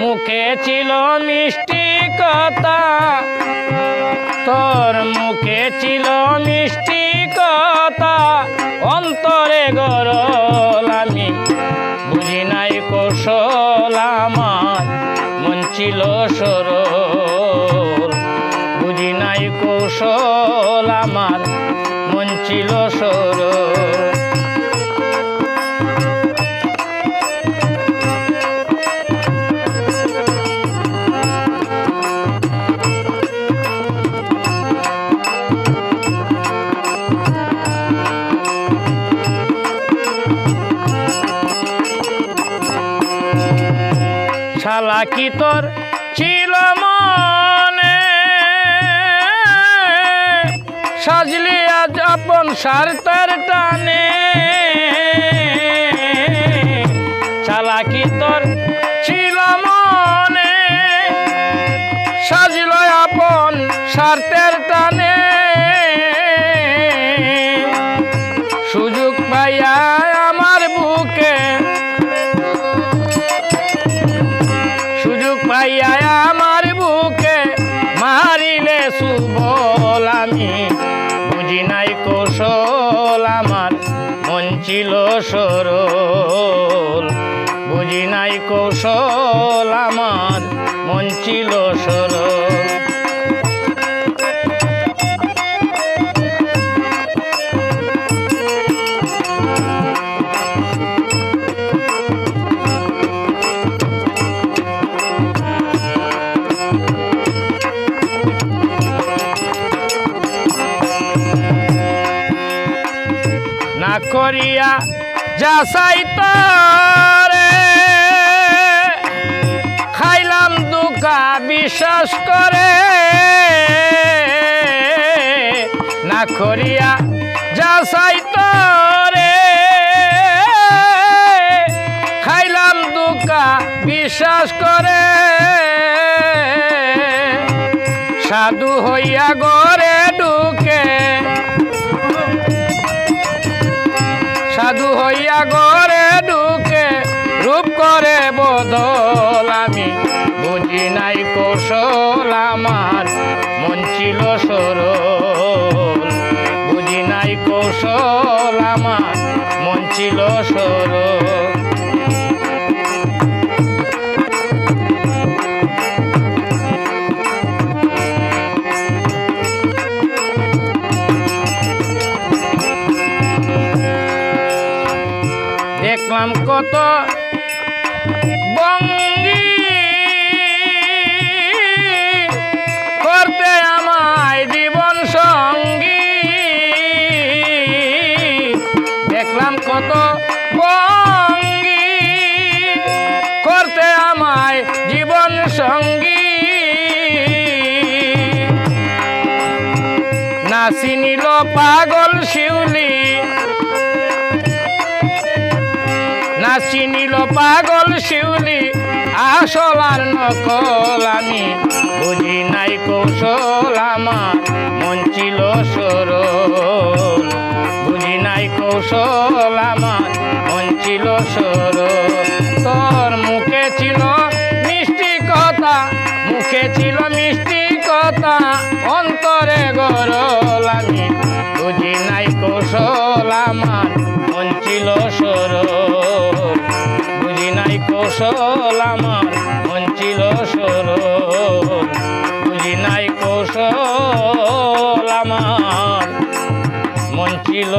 মুখে ছিল মিষ্টি কথা। তোর মুখে ছিল মিষ্টি কথা। অন্তরে গরল আমি, বুঝি নাই কৌশল আমার, মন ছিল সরল। বুঝি নাই কৌশল আমার, মন ছিল সরল। শালা কি তোর ছিল মনে? সাজলি আজ আপন সারতার টানে। শালা কি তোর ছিল মনে? সাজল আপন স্বার্থের টানে। সুযোগ পাইয়া সরল। বুঝি নাই কৌশল আমার মন ছিল সরল। করিয়া যাচাই তরে খাইলাম দুকা বিশ্বাস করে। না করিয়া যাচাই তরে খাইলাম দুকা বিশ্বাস করে। সাধু হইয়া গড়ে ঢুকে বদল আমি বুঝি নাই কৌশল আমার। মন ছিল সরল, বুঝি নাই কৌশল আমার। মন ছিল সরল। দেখলাম কত দেখলাম কত বঙ্গি করতে আমায় জীবন সঙ্গী। নাচি নিল পাগল শিউলি। নাচি নিল পাগল শিউলি, আসল আর নকল আমি। আমার মন ছিল সরল তোর মুখে ছিল মিষ্টি কথা, মুখে ছিল মিষ্টি কথা। অন্তরে গরল আমি, বুঝি নাই কৌশল আমার, মন ছিল সরল বুঝি নাই কৌশল আমার, মন ছিল সরল বুঝি নাই কৌশল আমার, মন ছিল